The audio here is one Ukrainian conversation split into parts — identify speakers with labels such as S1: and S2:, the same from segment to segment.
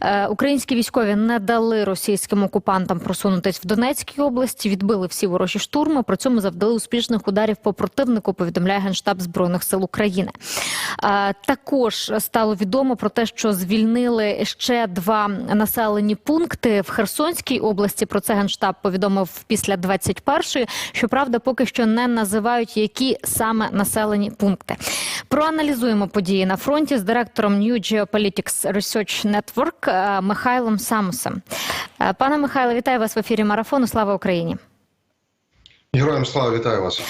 S1: Е, Українські військові не дали російським окупантам просунутись в Донецькій області, відбили всі ворожі штурми. При цьому завдали успішних ударів по противнику. Повідомляє генштаб збройних сил України. Е, Також стало відомо про те, що звільнили ще два населені пункти в Херсонській області. Про це генштаб повідомив після 21-ї. Щоправда, поки що не називають, які саме населені пункти. Проаналізуємо події на фронті з директором New Geopolitics Research Network Михайлом Самусом. Е, Пане Михайло, вітаю вас в ефірі марафону. Слава Україні.
S2: Героям слава вітаю вас.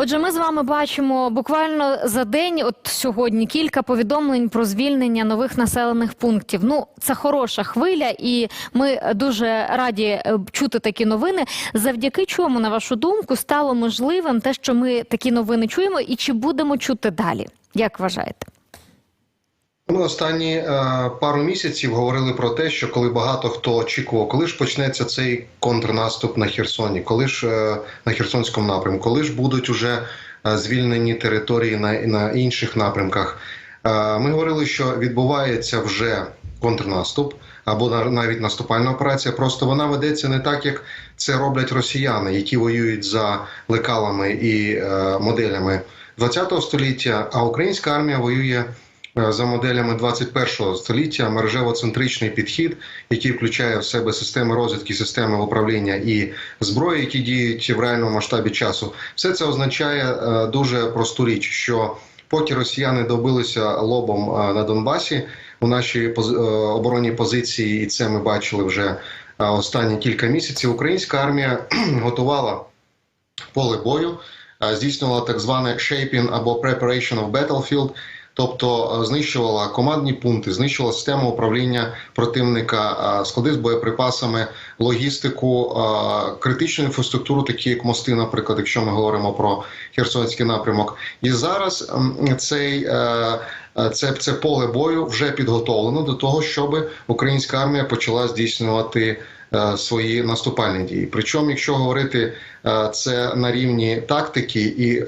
S1: Отже, ми з вами бачимо буквально за день, от сьогодні, кілька повідомлень про звільнення нових населених пунктів. Ну, це хороша хвиля, і ми дуже раді е, чути такі новини. Завдяки чому, на вашу думку, стало можливим те, що ми такі новини чуємо, і чи будемо чути далі? Як вважаєте?
S2: Ми останні е, пару місяців говорили про те, що коли багато хто очікував, коли ж почнеться цей контрнаступ на Херсоні, коли ж е, на Херсонському напрямку, коли ж будуть уже е, звільнені території на, на інших напрямках. Е, ми говорили, що відбувається вже контрнаступ або на- навіть наступальна операція. Просто вона ведеться не так, як це роблять росіяни, які воюють за лекалами і е, моделями ХХ століття, а українська армія воює. Е, за моделями 21 століття мережево-центричний підхід, який включає в себе системи розвідки, системи управління і зброї, які діють в реальному масштабі часу. Все це означає е, дуже просту річ, що поки росіяни добилися лобом е, на Донбасі, у нашій оборонній позиції, і це ми бачили вже останні кілька місяців. Українська армія готувала поле бою, здійснювала так зване shaping або preparation of battlefield, тобто е, знищувала командні пункти, знищувала систему управління противника, е, склади з боєприпасами, логістику, е, критичну інфраструктуру, такі як мости, наприклад, якщо ми говоримо про Херсонський напрямок. І зараз цей це, це поле бою вже підготовлено до того, щоб українська армія почала здійснювати свої наступальні дії. Причому, якщо говорити е, це на рівні тактики і е,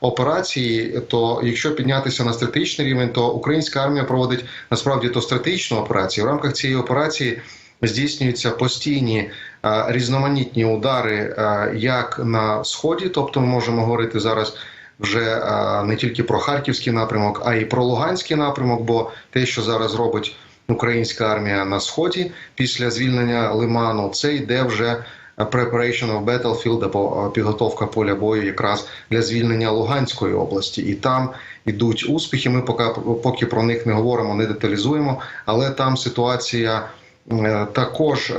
S2: операції, то якщо піднятися на стратегічний рівень, то українська армія проводить насправді то стратегічну операцію. В рамках цієї операції здійснюються постійні е, різноманітні удари, е, як на сході, тобто ми можемо говорити зараз. Вже е, не тільки про харківський напрямок, а й про Луганський напрямок. Бо те, що зараз робить українська армія на сході після звільнення Лиману, це йде вже preparation of battlefield, або е, підготовка поля бою якраз для звільнення Луганської області, і там йдуть успіхи. Ми поки поки про них не говоримо, не деталізуємо, але там ситуація. Е, Також е,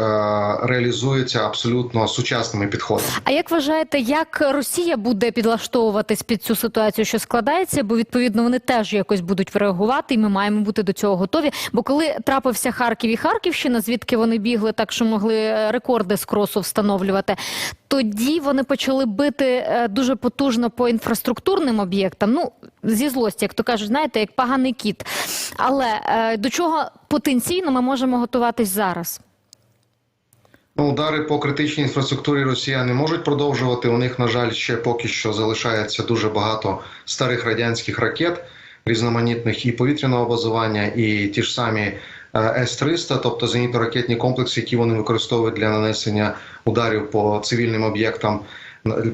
S2: реалізується абсолютно сучасними підходами.
S1: А як вважаєте, як Росія буде підлаштовуватись під цю ситуацію, що складається? Бо відповідно вони теж якось будуть реагувати, і ми маємо бути до цього готові. Бо коли трапився Харків і Харківщина, звідки вони бігли, так що могли е, рекорди з кросу встановлювати. Тоді вони почали бити дуже потужно по інфраструктурним об'єктам. Ну зі злості, як то кажуть, знаєте, як поганий кіт. Але до чого потенційно ми можемо готуватись зараз?
S2: Ну, удари по критичній інфраструктурі росіяни можуть продовжувати. У них, на жаль, ще поки що залишається дуже багато старих радянських ракет, різноманітних і повітряного базування, і ті ж самі е, С-300, тобто зенітно-ракетні комплекси, які вони використовують для нанесення ударів по цивільним об'єктам,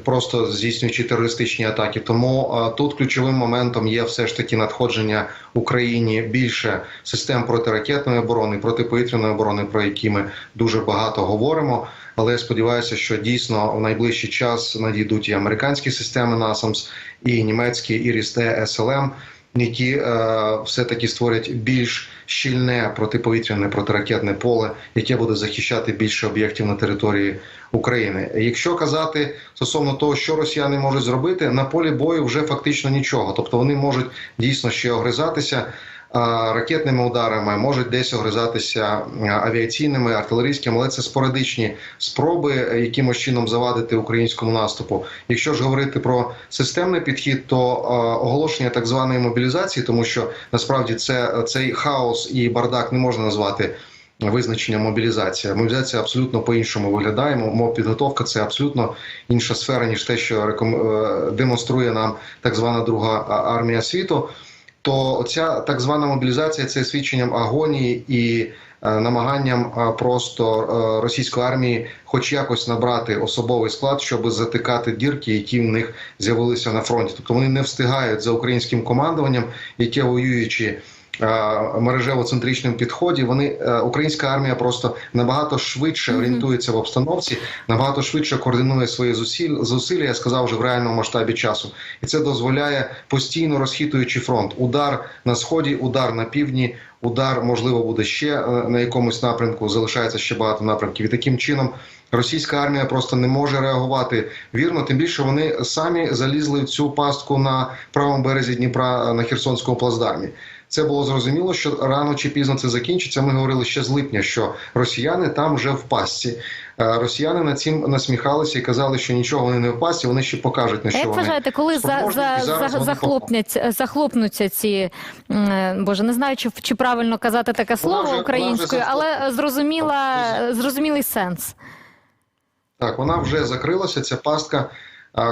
S2: просто здійснюючи терористичні атаки. Тому тут ключовим моментом є все ж таки надходження Україні більше систем протиракетної оборони, протиповітряної оборони, про які ми дуже багато говоримо. Але я сподіваюся, що дійсно в найближчий час надійдуть і американські системи НАСАМС, і німецькі ІРІС-Т, СЛМ, які е, все-таки створять більш щільне протиповітряне протиракетне поле, яке буде захищати більше об'єктів на території України. Якщо казати стосовно того, що росіяни можуть зробити, на полі бою вже фактично нічого. Тобто вони можуть дійсно ще огризатися. Ракетними ударами можуть десь огризатися авіаційними, артилерійськими, але це спорадичні спроби якимось чином завадити українському наступу. Якщо ж говорити про системний підхід, то оголошення так званої мобілізації, тому що насправді це цей хаос і бардак не можна назвати визначення мобілізація. Мобілізація абсолютно по-іншому виглядає. Мов підготовка це абсолютно інша сфера, ніж те, що е, демонструє нам так звана друга армія світу. То ця так звана мобілізація це свідченням агонії і е, намаганням е, просто е, російської армії, хоч якось набрати особовий склад, щоб затикати дірки, які в них з'явилися на фронті. Тобто вони не встигають за українським командуванням, яке воюючи е, мережево-центричним підході, вони е, українська армія просто набагато швидше орієнтується в обстановці, набагато швидше координує свої зусиль, зусилля, я сказав вже в реальному масштабі часу, і це дозволяє постійно розхитуючи фронт. Удар на сході, удар на півдні, удар можливо буде ще е, на якомусь напрямку. Залишається ще багато напрямків. І таким чином російська армія просто не може реагувати вірно. Тим більше вони самі залізли в цю пастку на правому березі Дніпра на Херсонському плацдармі. Це було зрозуміло, що рано чи пізно це закінчиться. Ми говорили ще з липня, що росіяни там вже в пастці. Е, Росіяни над цим насміхалися і казали, що нічого вони не в пастці, вони ще покажуть на що
S1: як
S2: вони.
S1: вважаєте, коли за, за, за,
S2: вони
S1: захлопняться, захлопнуться ці е, боже, не знаю, чи, чи правильно казати таке
S2: Вона
S1: слово
S2: вже-
S1: українською, але зрозуміла, зрозумілий сенс.
S2: Так, вона вже закрилася. Ця пастка,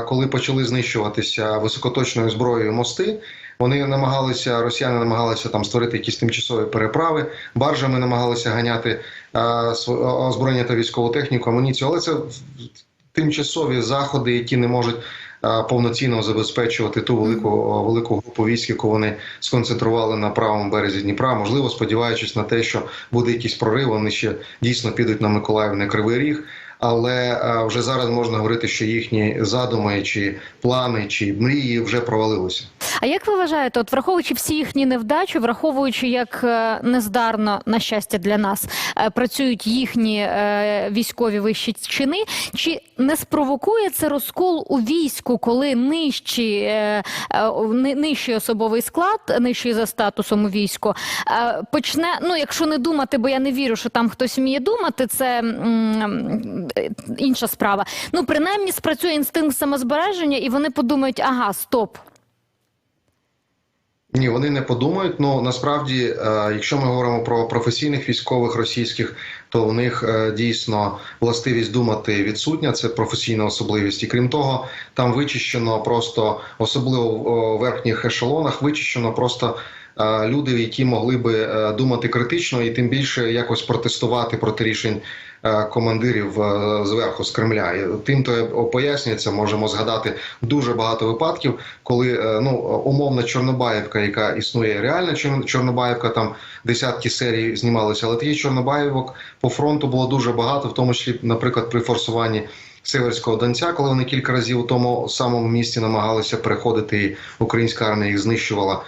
S2: коли почали знищуватися високоточною зброєю мости. Вони намагалися, росіяни намагалися там створити якісь тимчасові переправи, баржами намагалися ганяти а, озброєння та військову техніку, амуніцію. Але це тимчасові заходи, які не можуть повноцінно забезпечувати ту велику велику групу військ, яку вони сконцентрували на правому березі Дніпра. Можливо, сподіваючись на те, що буде якийсь прорив, вони ще дійсно підуть на Миколаїв, на Кривий Ріг. Але е, вже зараз можна говорити, що їхні задуми, чи плани, чи мрії вже провалилися.
S1: А як ви вважаєте, от враховуючи всі їхні невдачі, враховуючи, як е, нездарно на щастя для нас е, працюють їхні військові вищі чини, чи не спровокує це розкол у війську, коли нижчі, е, е, нижчий особовий склад, нижчий за статусом у війську, е, почне, ну якщо не думати, бо я не вірю, що там хтось вміє думати, це м, е, інша справа. Ну принаймні спрацює інстинкт самозбереження, і вони подумають, ага, стоп.
S2: Ні, вони не подумають. Ну насправді, е, якщо ми говоримо про професійних військових російських, то у них е, дійсно властивість думати відсутня. Це професійна особливість. І крім того, там вичищено просто особливо в верхніх ешелонах, вичищено просто. Люди, які могли би е, думати критично і тим більше якось протестувати проти рішень е, командирів е, зверху з Кремля. Тим то пояснюється, можемо згадати дуже багато випадків, коли ну умовна Чорнобаївка, яка існує реальна Чор- Чорнобаївка, там десятки серій знімалися, але таких Чорнобаївок по фронту було дуже багато, в тому числі, наприклад, при форсуванні. Северського Донця, коли вони кілька разів у тому самому місці намагалися переходити, і українська армія їх знищувала.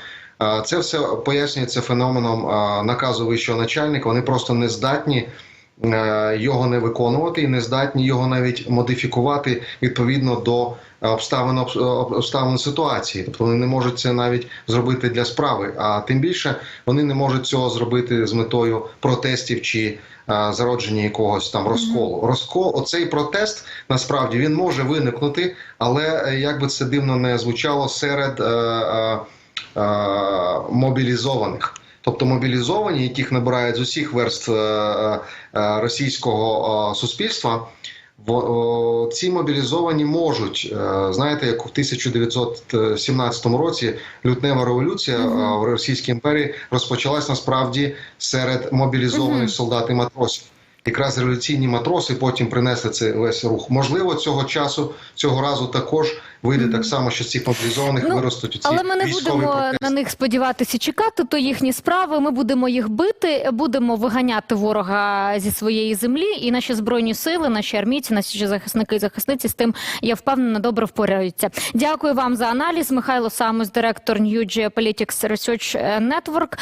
S2: Це все пояснюється феноменом наказу вищого начальника. Вони просто не здатні е, його не виконувати і не здатні його навіть модифікувати відповідно до обставин обставин ситуації. Тобто вони не можуть це навіть зробити для справи. А тим більше вони не можуть цього зробити з метою протестів чи е, зародження якогось там розколу. Розкол, оцей протест насправді він може виникнути, але е, як би це дивно не звучало серед. Е, мобілізованих. Тобто мобілізовані, яких набирають з усіх верств е, е, російського суспільства, в- ці мобілізовані можуть, знаєте, як в 1917 році лютнева революція в Російській імперії розпочалась насправді серед мобілізованих солдат і матросів. Якраз революційні матроси потім принесли цей весь рух. Можливо, цього часу цього разу також вийде так само, що з цих мобілізованих
S1: Ну,
S2: виростуть у ці
S1: Але ми не будемо
S2: протести.
S1: на них сподіватися чекати, то їхні справи. Ми будемо їх бити, будемо виганяти ворога зі своєї землі, і наші збройні сили, наші армійці, наші захисники і захисниці з тим я впевнена добре впораються. Дякую вам за аналіз. Михайло Самос, директор New Geopolitics Research Network.